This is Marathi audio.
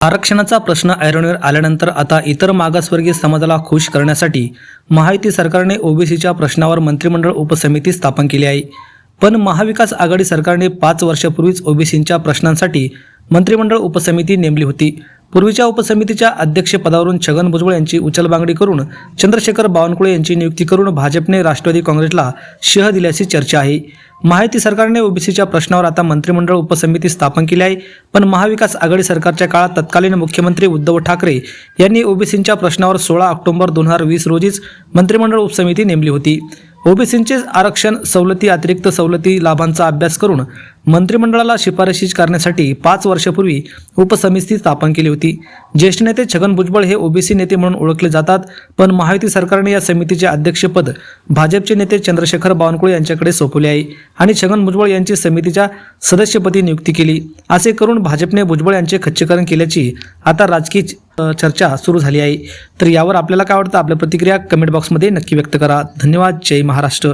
आरक्षणाचा प्रश्न ऐरणीवर आल्यानंतर आता इतर मागासवर्गीय समाजाला खुश करण्यासाठी महायुती सरकारने ओबीसीच्या प्रश्नावर मंत्रिमंडळ उपसमिती स्थापन केली आहे. पण महाविकास आघाडी सरकारने पाच वर्षापूर्वीच ओबीसींच्या प्रश्नांसाठी मंत्रिमंडळ उपसमिती नेमली होती. पूर्वीच्या उपसमितीच्या अध्यक्षपदावरून छगन भुजबळ यांची उचलबांगडी करून चंद्रशेखर बावनकुळे यांची नियुक्ती करून भाजपने राष्ट्रवादी काँग्रेसला शह दिल्याची चर्चा आहे. माहिती सरकारने ओबीसीच्या प्रश्नावर आता मंत्रिमंडळ उपसमिती स्थापन केली आहे. पण महाविकास आघाडी सरकारच्या काळात तत्कालीन मुख्यमंत्री उद्धव ठाकरे यांनी ओबीसींच्या प्रश्नावर सोळा ऑक्टोबर दोन हजार वीस रोजीच मंत्रिमंडळ उपसमिती नेमली होती. ओबीसींचे आरक्षण सवलती अतिरिक्त सवलती लाभांचा अभ्यास करून मंत्रिमंडळाला शिफारशी करण्यासाठी पाच वर्षापूर्वी उपसमिती स्थापन केली होती. ज्येष्ठ नेते छगन भुजबळ हे ओबीसी नेते म्हणून ओळखले जातात पण महायुती सरकारने या समितीचे अध्यक्षपद भाजपचे नेते चंद्रशेखर बावनकुळे यांच्याकडे सोपवले आहे आणि छगन भुजबळ यांची समितीच्या सदस्यपदी नियुक्ती केली. असे करून भाजपने भुजबळ यांचे खच्चीकरण केल्याची आता राजकीय चर्चा सुरू झाली आहे. तर यावर आपल्याला काय वाटतं? आपल्या प्रतिक्रिया कमेंट बॉक्समध्ये नक्की व्यक्त करा. धन्यवाद. जय महाराष्ट्र.